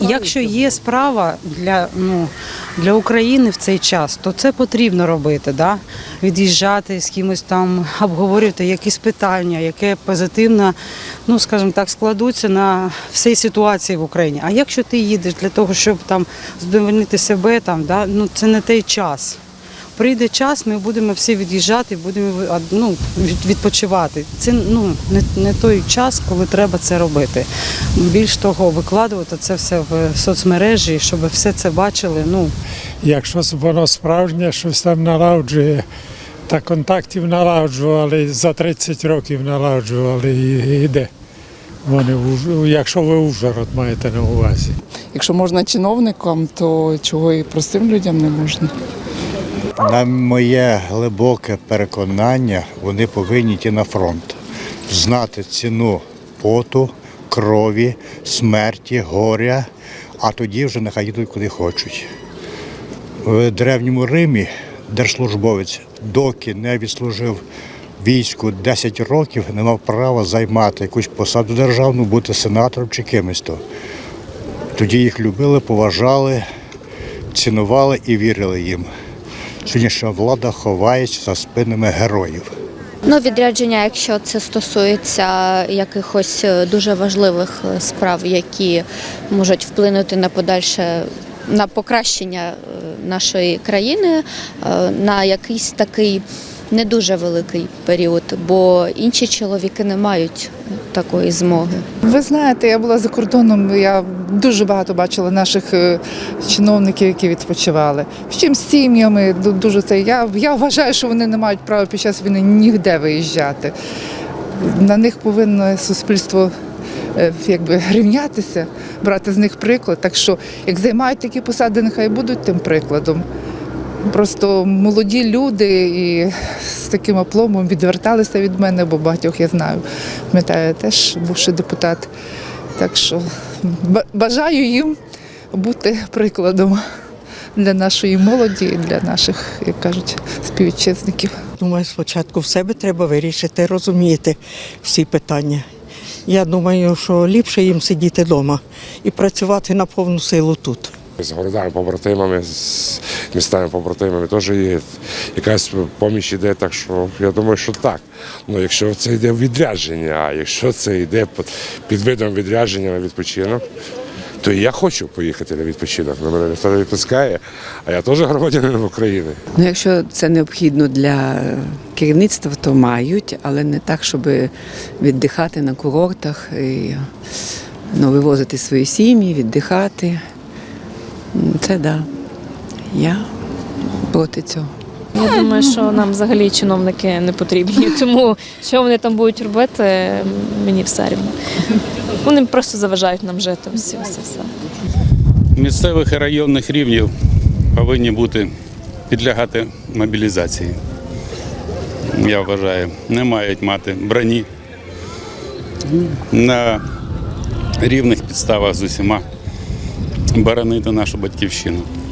якщо є справа для, ну, для України в цей час, то це потрібно робити. Да? Від'їжджати з кимось там, обговорювати якісь питання, яке позитивно, ну скажімо так, складуться на всій ситуації в Україні. А якщо ти їдеш для того, щоб там здовольнити себе, там, да, ну, це не той час. Прийде час, ми будемо всі від'їжджати, будемо ну, відпочивати. Це ну, не, не той час, коли треба це робити. Більш того, викладувати це все в соцмережі, щоб все це бачили. Ну, Якщо воно справжнє, щось там налагоджує, та контактів налагоджували, за 30 років налагоджували і йде. Вони, в якщо ви Ужгород маєте на увазі. Якщо можна чиновникам, то чого і простим людям не можна. На моє глибоке переконання, вони повинні йти на фронт, знати ціну поту, крові, смерті, горя, а тоді вже нехай йдуть куди хочуть. В Древньому Римі держслужбовець, доки не відслужив війську 10 років, не мав права займати якусь посаду державну, бути сенатором чи кимось то. Тоді їх любили, поважали, цінували і вірили їм. Сьогоднішня влада ховається за спинами героїв. Ну, відрядження, якщо це стосується якихось е, дуже важливих е, справ, які можуть вплинути на подальше на покращення е, нашої країни на якийсь такий не дуже великий період, бо інші чоловіки не мають такої змоги. Ви знаєте, я була за кордоном, я дуже багато бачила наших е, чиновників, які відпочивали. Втім, з сім'ями дуже це. Я, я вважаю, що вони не мають права під час війни ніде виїжджати. На них повинно суспільство е, якби рівнятися, брати з них приклад. Так що, як займають такі посади, нехай будуть тим прикладом. Просто молоді люди і з таким опломом відверталися від мене, бо багатьох я знаю. Пам'ятаю, теж бувши депутат. Так що бажаю їм бути прикладом для нашої молоді і для наших, як кажуть, співвітчизників. Думаю, спочатку в себе треба вирішити, розуміти всі питання. Я думаю, що ліпше їм сидіти вдома і працювати на повну силу тут. З городами побратимами, з містами побратимами теж є якась поміч іде, так що я думаю, що так. Ну якщо це йде відрядження, а якщо це йде під, видом відрядження на відпочинок, то я хочу поїхати на відпочинок. На мене ніхто не відпускає, а я теж громадянин України. Ну, якщо це необхідно для керівництва, то мають, але не так, щоб віддихати на курортах і ну, вивозити свої сім'ї, віддихати. Це так. Да. Я проти цього. Я думаю, що нам взагалі чиновники не потрібні, тому що вони там будуть робити, мені все рівно. Вони просто заважають нам жити. Всі, все, все. місцевих і районних рівнів повинні бути підлягати мобілізації. Я вважаю, не мають мати броні на рівних підставах з усіма боронити нашу батьківщину.